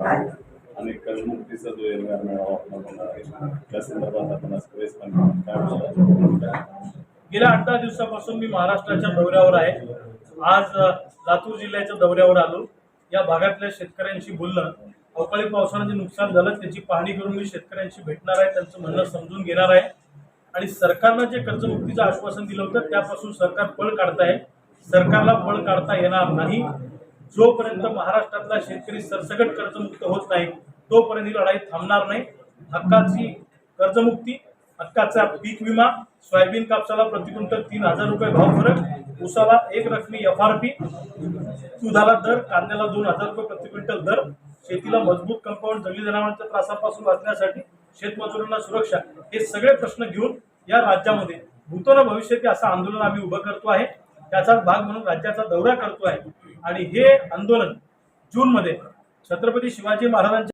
आणि कर्जमुक्तीचा जो एल्गार मेळावा आपण होणार त्या संदर्भात आपण आज प्रेस गेल्या आठ दहा दिवसापासून मी महाराष्ट्राच्या दौऱ्यावर आहे. आज लातूर जिल्ह्याच्या दौऱ्यावर आलो. या भागातल्या शेतकऱ्यांशी बोलणं अवकाळी पावसानं जे नुकसान झालं त्याची पाहणी करून मी शेतकऱ्यांशी भेटणार आहे त्यांचं म्हणणं समजून घेणार आहे. आणि सरकारनं जे कर्जमुक्तीचं आश्वासन दिलं होतं त्यापासून सरकार पळ काढत आहे. सरकारला पळ काढता येणार नाही. जोपर्यंत महाराष्ट्रातला शेतकरी सरसकट कर्जमुक्त होत नाही तोपर्यंत ही लढाई थांबणार नाही. हक्काची कर्जमुक्ती हक्काचा पीक विमा सोयाबीन कापसाला प्रति क्विंटल तीन हजार रुपये भाव फरक उसाला एक रकमी एफ आर पी दुधाला दर कांद्याला दोन हजार रुपये प्रति क्विंटल दर शेतीला मजबूत कंपाऊंड जंगली जनावरांच्या त्रासापासून वाचण्यासाठी शेतमजुरांना सुरक्षा हे सगळे प्रश्न घेऊन या राज्यामध्ये भूतोन भविष्यातील असं आंदोलन आम्ही उभं करतो आहे. त्याचाच भाग म्हणून राज्याचा दौरा करतो आहे. आणि हे आंदोलन जूनमध्ये छत्रपती शिवाजी महाराजांच्या